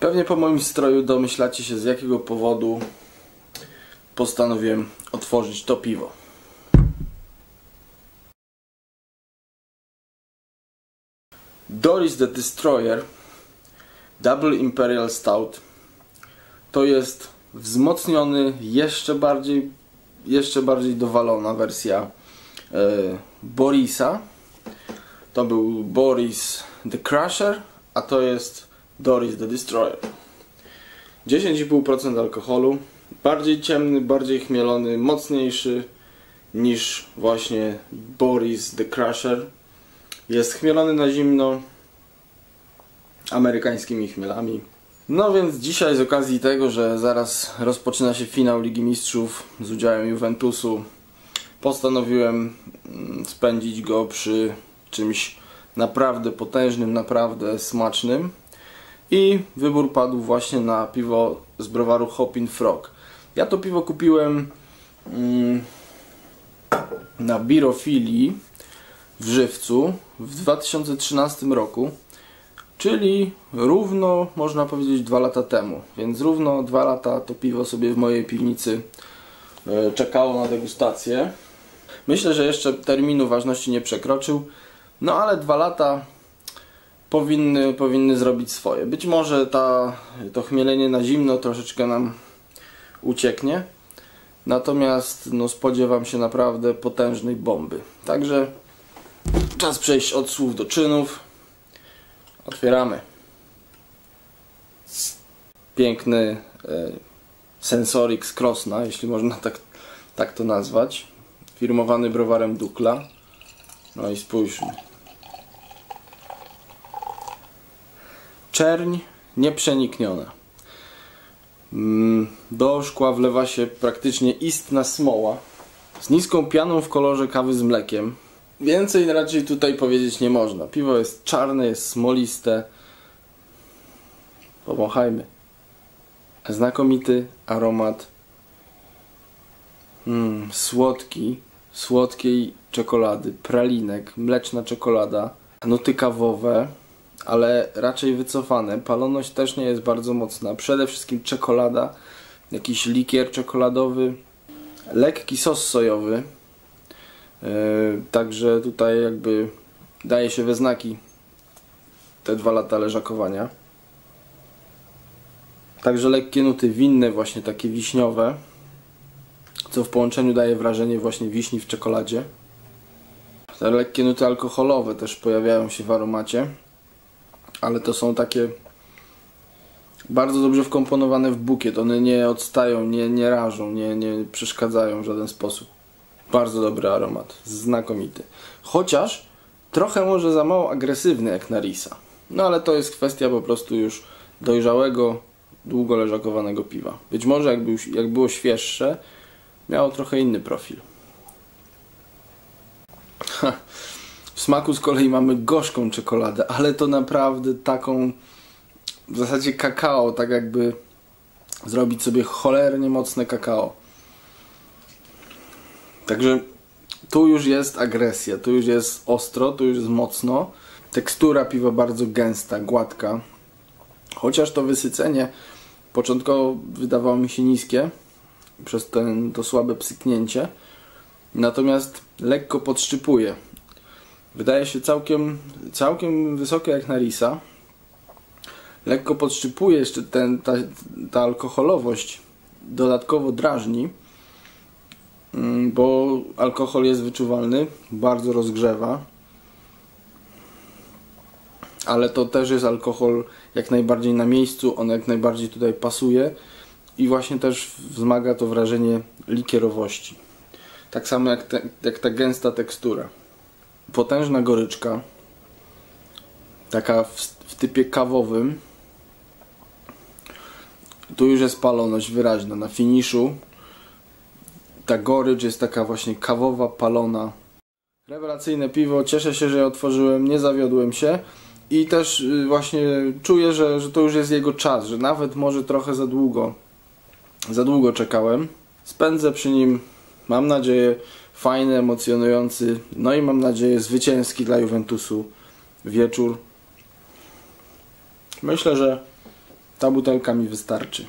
Pewnie po moim stroju domyślacie się z jakiego powodu postanowiłem otworzyć to piwo. Doris the Destroyer Double Imperial Stout to jest wzmocniony, jeszcze bardziej, jeszcze bardziej dowalona wersja e, Borisa. To był Boris the Crusher, a to jest Doris the Destroyer. 10,5% alkoholu, bardziej ciemny, bardziej chmielony, mocniejszy niż właśnie Boris the Crusher. Jest chmielony na zimno amerykańskimi chmielami. No więc dzisiaj z okazji tego, że zaraz rozpoczyna się finał Ligi Mistrzów z udziałem Juventusu, postanowiłem mm, spędzić go przy czymś naprawdę potężnym, naprawdę smacznym. I wybór padł właśnie na piwo z browaru Hopin Frog. Ja to piwo kupiłem mm, na Birofilii w Żywcu w 2013 roku. Czyli równo, można powiedzieć, dwa lata temu. Więc równo dwa lata to piwo sobie w mojej piwnicy e, czekało na degustację. Myślę, że jeszcze terminu ważności nie przekroczył. No ale dwa lata powinny, powinny zrobić swoje. Być może ta, to chmielenie na zimno troszeczkę nam ucieknie. Natomiast no, spodziewam się naprawdę potężnej bomby. Także czas przejść od słów do czynów. Otwieramy. Piękny e, Sensorix Krosna, jeśli można tak, tak to nazwać. Firmowany browarem Dukla. No i spójrzmy. Czerń nieprzenikniona. Mm, do szkła wlewa się praktycznie istna smoła z niską pianą w kolorze kawy z mlekiem. Więcej raczej tutaj powiedzieć nie można. Piwo jest czarne, jest smoliste. Powąchajmy. Znakomity aromat mm, słodki, słodkiej czekolady, pralinek, mleczna czekolada, nuty kawowe, ale raczej wycofane. Paloność też nie jest bardzo mocna. Przede wszystkim czekolada, jakiś likier czekoladowy, lekki sos sojowy, E, także tutaj jakby daje się we znaki te dwa lata leżakowania. Także lekkie nuty winne, właśnie takie wiśniowe, co w połączeniu daje wrażenie właśnie wiśni w czekoladzie. Te lekkie nuty alkoholowe też pojawiają się w aromacie, ale to są takie bardzo dobrze wkomponowane w bukiet. One nie odstają, nie, nie rażą, nie, nie przeszkadzają w żaden sposób. Bardzo dobry aromat, znakomity. Chociaż trochę może za mało agresywny jak na Risa. No ale to jest kwestia po prostu już dojrzałego, długo leżakowanego piwa. Być może jakby, jak było świeższe, miało trochę inny profil. Ha. W smaku z kolei mamy gorzką czekoladę, ale to naprawdę taką w zasadzie kakao, tak jakby zrobić sobie cholernie mocne kakao. Także tu już jest agresja, tu już jest ostro, tu już jest mocno. Tekstura piwa bardzo gęsta, gładka. Chociaż to wysycenie początkowo wydawało mi się niskie przez ten, to słabe psyknięcie. Natomiast lekko podszczypuje. Wydaje się całkiem, całkiem wysokie jak na risa. Lekko podszczypuje jeszcze ten, ta, ta alkoholowość. Dodatkowo drażni. Mm, bo alkohol jest wyczuwalny, bardzo rozgrzewa. Ale to też jest alkohol jak najbardziej na miejscu, on jak najbardziej tutaj pasuje i właśnie też wzmaga to wrażenie likierowości. Tak samo jak, te, jak ta gęsta tekstura. Potężna goryczka, taka w, w typie kawowym. Tu już jest paloność wyraźna. Na finiszu ta gorycz jest taka właśnie kawowa, palona. Rewelacyjne piwo, cieszę się, że je otworzyłem, nie zawiodłem się i też y, właśnie czuję, że, że to już jest jego czas, że nawet może trochę za długo, za długo czekałem. Spędzę przy nim, mam nadzieję, fajny, emocjonujący, no i mam nadzieję zwycięski dla Juventusu wieczór. Myślę, że Ta butelka mi wystarczy.